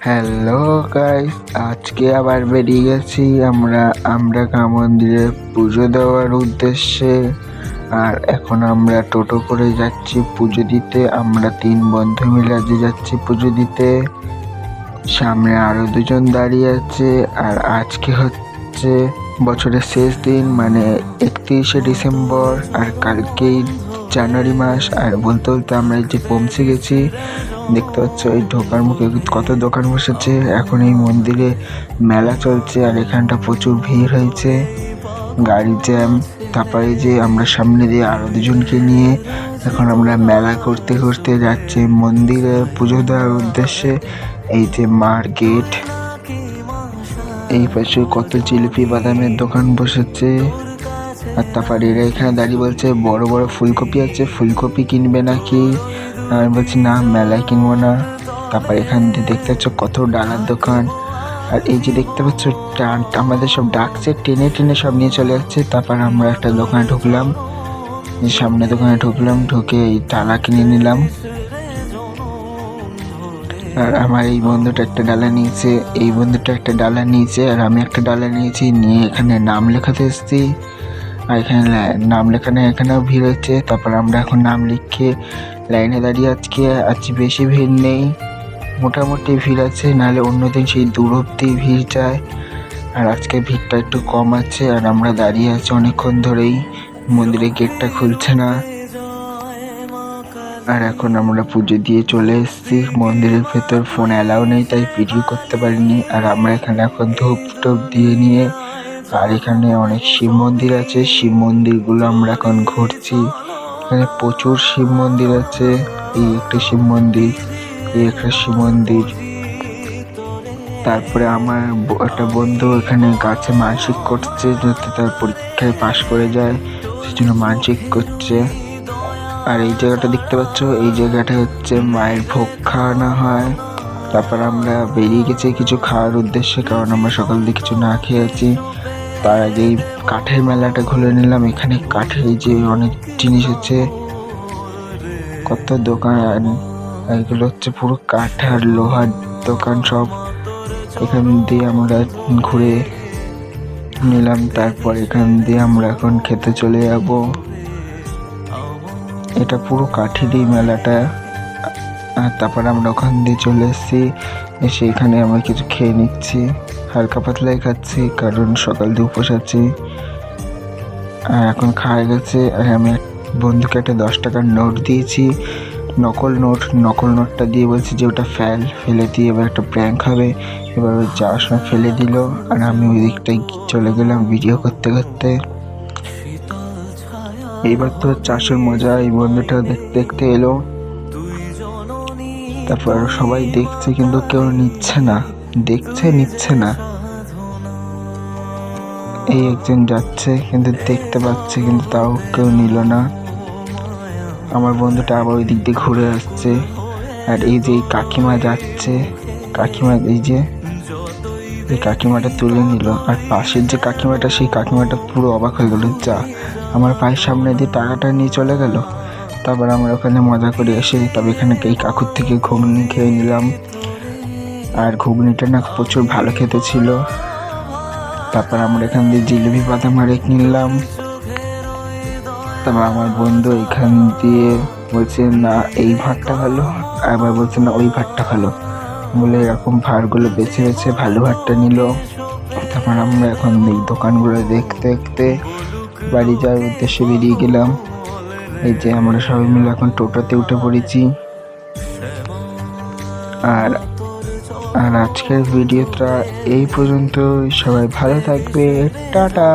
Hello guys আজকে আবার বেরিয়ে গেছি। আমরা আমরা মন্দিরে পুজো দেওয়ার উদ্দেশ্যে। আর এখন আমরা টোটো করে যাচ্ছি পুজো দিতে। আমরা তিন বন্ধু মিলে আজকে যাচ্ছি পুজো দিতে। সামনে আরও দুজন দাঁড়িয়ে আছে। আর আজকে হচ্ছে বছরের শেষ দিন মানে একত্রিশে ডিসেম্বর। আর কালকেই জানুয়ারি মাস, আর বলতে বলতে আমরা এই যে পৌঁছে গেছি, দেখতে পাচ্ছ এই ঢোকার মুখে কত দোকান বসেছে, এখন এই মন্দিরে মেলা চলছে, আর এখানটা প্রচুর ভিড় হয়েছে, গাড়ি জ্যাম, তারপরে যে আমরা সামনে দিয়ে আরও দুজনকে নিয়ে এখন আমরা মেলা করতে করতে যাচ্ছি, মন্দিরে পুজো দেওয়ার উদ্দেশ্যে, এই যে মার গেট, এই পাশে কত জিলিপি বাদামের দোকান বসেছে আর এরা এখানে দাঁড়িয়ে বলছে, বড় বড় ফুলকপি আছে, ফুলকপি কিনবে নাকি? আমি বলছি, না, মেলায় কিনবো না। তারপর এখান দিয়ে দেখতে পাচ্ছ কত ডালার দোকান। আর এই যে দেখতে পাচ্ছ আমাদের সব ডাকছে, টেনে টেনে সব নিয়ে চলে যাচ্ছে। তারপর আমরা একটা দোকানে ঢুকলাম। সামনে দোকানে ঢুকলাম, ঢুকে এই ডালা কিনে নিলাম। আর আমার এই বন্ধুটা একটা ডালা নিয়েছে, এই বন্ধুটা একটা ডালা নিয়েছে, আর আমি একটা ডালা নিয়েছি, নিয়ে এখানে নাম লেখাতে এসেছি। আর এখানে নাম লেখানো এখানেও ভিড় হচ্ছে। তারপর আমরা এখন নাম লিখে লাইনে দাঁড়িয়ে আজকে আজকে বেশি ভিড় নেই। মোটামুটি ভিড় আছে, নাহলে অন্যদিন সেই দূর অব্দি ভিড় যায়। আর আজকে ভিড়টা একটু কম আছে, আর আমরা দাঁড়িয়ে আছি অনেকক্ষণ ধরেই। মন্দিরের গেটটা খুলছে না। আর এখন আমরা পুজো দিয়ে চলে এসেছি। মন্দিরের ভেতর ফোন অ্যালাউ নেই, তাই ভিডিও করতে পারিনি। আর আমরা এখানে এখন ধূপ টুপ দিয়ে নিয়ে আর এখানে অনেক শিব মন্দির আছে। শিব মন্দিরগুলো আমরা এখন ঘুরছি। এখানে প্রচুর শিব মন্দির আছে। এই একটা শিব মন্দির, এই একটা শিব মন্দির। তারপরে আমার একটা বন্ধু এখানে গাছে মানসিক করছে যাতে তার পরীক্ষায় পাশ করে যায়, সেজন্য মানসিক করছে। আর এই জায়গাটা দেখতে পাচ্ছ? এই জায়গাটা হচ্ছে মায়ের ভোগ খাওয়ানো হয়। তারপর আমরা বেরিয়ে গেছি কিছু খাওয়ার উদ্দেশ্যে, কারণ আমরা সকাল থেকে কিছু না খেয়ে আছি। তার আগেই কাঠের মেলাটা খুলে নিলাম। এখানে কাঠের যে অনেক জিনিস হচ্ছে, কত দোকান এগুলো হচ্ছে পুরো কাঠ আর লোহার দোকান সব। এখান দিয়ে আমরা ঘুরে নিলাম, তারপর এখান দিয়ে আমরা এখন খেতে চলে যাব। এটা পুরো কাঠেরই মেলাটা। আর তারপর আমরা ওখান দিয়ে চলে এসেছি। এসে এখানে আমরা কিছু খেয়ে নিচ্ছি। হালকা পাতলাই খাচ্ছি, কারণ সকাল দিয়ে উপোস আছি। আর এখন খাওয়া গেছে। আর আমি বন্ধুকে একটা দশ টাকার নোট দিয়েছি। নকল নোট, নকল নোটটা দিয়ে বলছি যে ওটা ফেল, ফেলে দিয়ে এবার একটা প্র্যাঙ্ক হবে। এবার যাওয়ার সময় ফেলে দিল। আর আমি ওই দিকটায় চলে গেলাম ভিডিও করতে করতে। এইবার তো চাষের মজা, এই বন্ধুটা দেখতে দেখতে এলো। তারপর সবাই দেখছে, কিন্তু কেউ নিচ্ছে না। দেখছে, নিচ্ছে না। এই একজন যাচ্ছে, কিন্তু দেখতে পাচ্ছে, কিন্তু তাও কেউ নিল না। আমার বন্ধুটা আবার ওই দিক দিয়ে ঘুরে আসছে। আর এই যে কাকিমা যাচ্ছে, কাকিমা এই যে, এই কাকিমাটা তুলে নিল। আর পাশের যে কাকিমাটা, সেই কাকিমাটা পুরো অবাক হয়ে গেল, যা, আমার পায়ের সামনে দিয়ে টাকাটা নিয়ে চলে গেল? তারপর আমরা ওখানে মজা করে এসে তবে এখানে এই কাকুর থেকে ঘুগনি খেয়ে নিলাম। আর ঘুগনিটা না প্রচুর ভালো খেতে ছিল। তারপর আমরা এখান দিয়ে জিলিপি পাতা মারে নিলাম। তারপর আমার বন্ধু এখান দিয়ে বলছে, না, এই ভাতটা ভালো। আবার বলছে, না, ওই ভাতটা ভালো। বলে এরকম ভাড়গুলো বেছে বেছে ভালো ভাতটা নিল। তারপর আমরা এখন এই দোকানগুলো দেখতে দেখতে বাড়ি যাওয়ার উদ্দেশ্যে বেরিয়ে গেলাম। এই যে আমরা সবাই মিলে এখন টোটোতে উঠে পড়েছি। আর আর আজকের ভিডিওটা এই পর্যন্ত সবাই ভালো থাকবে। টাটা।